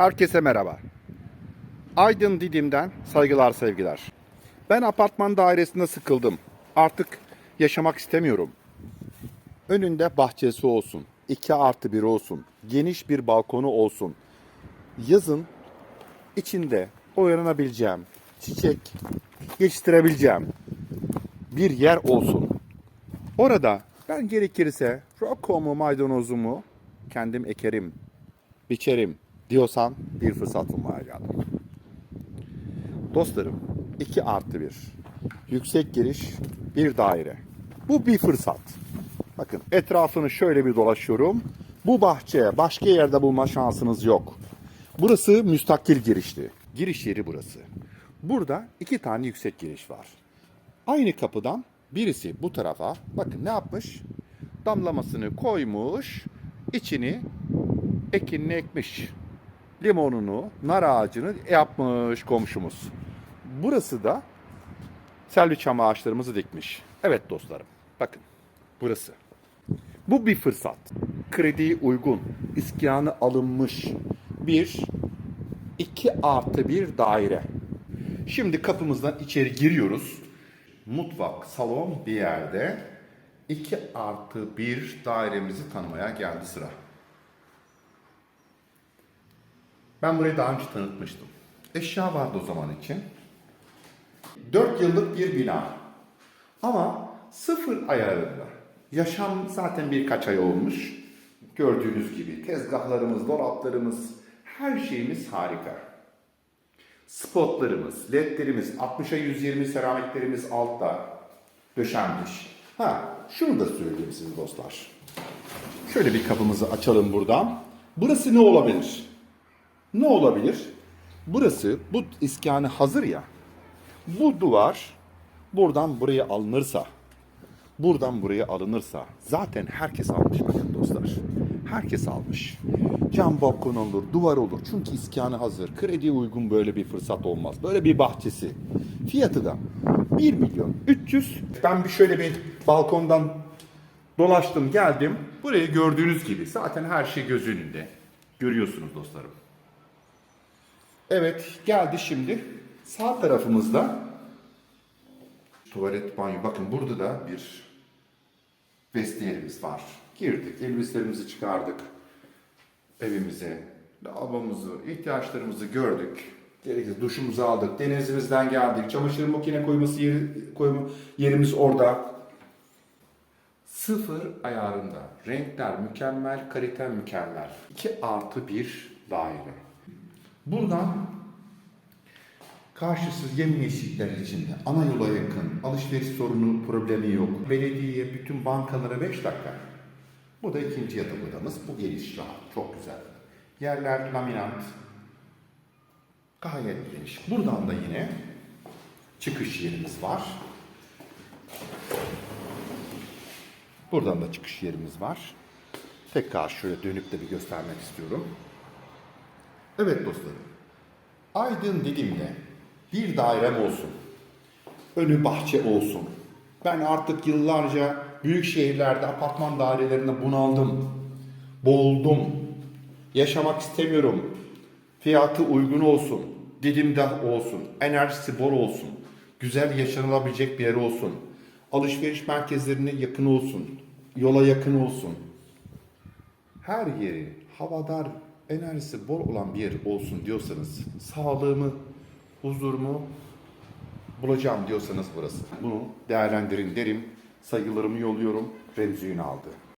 Herkese merhaba. Aydın Didim'den saygılar sevgiler. Ben apartman dairesinde sıkıldım. Artık yaşamak istemiyorum. Önünde bahçesi olsun. 2 artı 1 olsun. Geniş bir balkonu olsun. Yazın içinde oynanabileceğim, çiçek yetiştirebileceğim bir yer olsun. Orada ben gerekirse rokomu maydanozumu kendim ekerim, biçerim diyorsan bir fırsat sunmaya geldim. Dostlarım 2 artı 1. Yüksek giriş bir daire. Bu bir fırsat. Bakın etrafını şöyle bir dolaşıyorum. Bu bahçe başka yerde bulma şansınız yok. Burası müstakil girişli. Giriş yeri burası. Burada iki tane yüksek giriş var. Aynı kapıdan birisi bu tarafa bakın ne yapmış? Damlamasını koymuş, içini ekinini ekmiş. Limonunu, nar ağacını yapmış komşumuz. Burası da selvi çam ağaçlarımızı dikmiş. Evet dostlarım, bakın burası. Bu bir fırsat. Kredi uygun, iskanı alınmış bir 2 artı bir daire. Şimdi kapımızdan içeri giriyoruz. Mutfak, salon bir yerde 2 artı bir dairemizi tanımaya geldi sıra. Ben burayı daha önce tanıtmıştım. Eşya vardı o zaman için. 4 yıllık bir bina. Ama sıfır ayarında. Yaşam zaten birkaç ay olmuş. Gördüğünüz gibi tezgahlarımız, dolaplarımız, her şeyimiz harika. Spotlarımız, ledlerimiz, 60'a 120 seramiklerimiz altta döşenmiş. Ha, şunu da söyleyeyim size dostlar. Şöyle bir kapımızı açalım buradan. Burası ne olabilir? Ne olabilir? Burası, bu iskanı hazır ya. Bu duvar buradan buraya alınırsa, buradan buraya alınırsa zaten herkes almış bakın dostlar. Herkes almış. Cam balkon olur, duvar olur. Çünkü iskanı hazır. Krediye uygun böyle bir fırsat olmaz. Böyle bir bahçesi. Fiyatı da 1 milyon 300. Ben bir şöyle bir balkondan dolaştım geldim. Burayı gördüğünüz gibi zaten her şey göz önünde. Görüyorsunuz dostlarım. Evet geldi şimdi. Sağ tarafımızda tuvalet banyo. Bakın burada da bir vestiyerimiz var. Girdik, elbiselerimizi çıkardık evimize. Lavabomuzu, ihtiyaçlarımızı gördük. Gerekirse duşumuzu aldık, denizimizden geldik. Çamaşır makine koyması yeri, koyma yerimiz orada. Sıfır ayarında. Renkler mükemmel, kalite mükemmel. 2 artı bir daire. Buradan karşısı yemyeşillikler içinde, ana yola yakın, alışveriş sorunu problemi yok. Belediye, bütün bankalara 5 dakika. Bu da ikinci yatak odamız. Bu geniş rahat, çok güzel. Yerler laminat. Gayet geniş. Buradan da yine çıkış yerimiz var. Buradan da çıkış yerimiz var. Tekrar şöyle dönüp de bir göstermek istiyorum. Evet dostlarım. Aydın Didim'de bir dairem olsun. Önü bahçe olsun. Ben artık yıllarca büyük şehirlerde apartman dairelerinde bunaldım. Boğuldum. Yaşamak istemiyorum. Fiyatı uygun olsun. Didim'de olsun. Enerjisi bol olsun. Güzel yaşanılabilecek bir yer olsun. Alışveriş merkezlerine yakın olsun. Yola yakın olsun her yeri havadar enerjisi bol olan bir yer olsun diyorsanız sağlığımı, huzurumu bulacağım diyorsanız burası. Bunu değerlendirin derim. Saygılarımı yolluyorum. Remzi Ünal'dı.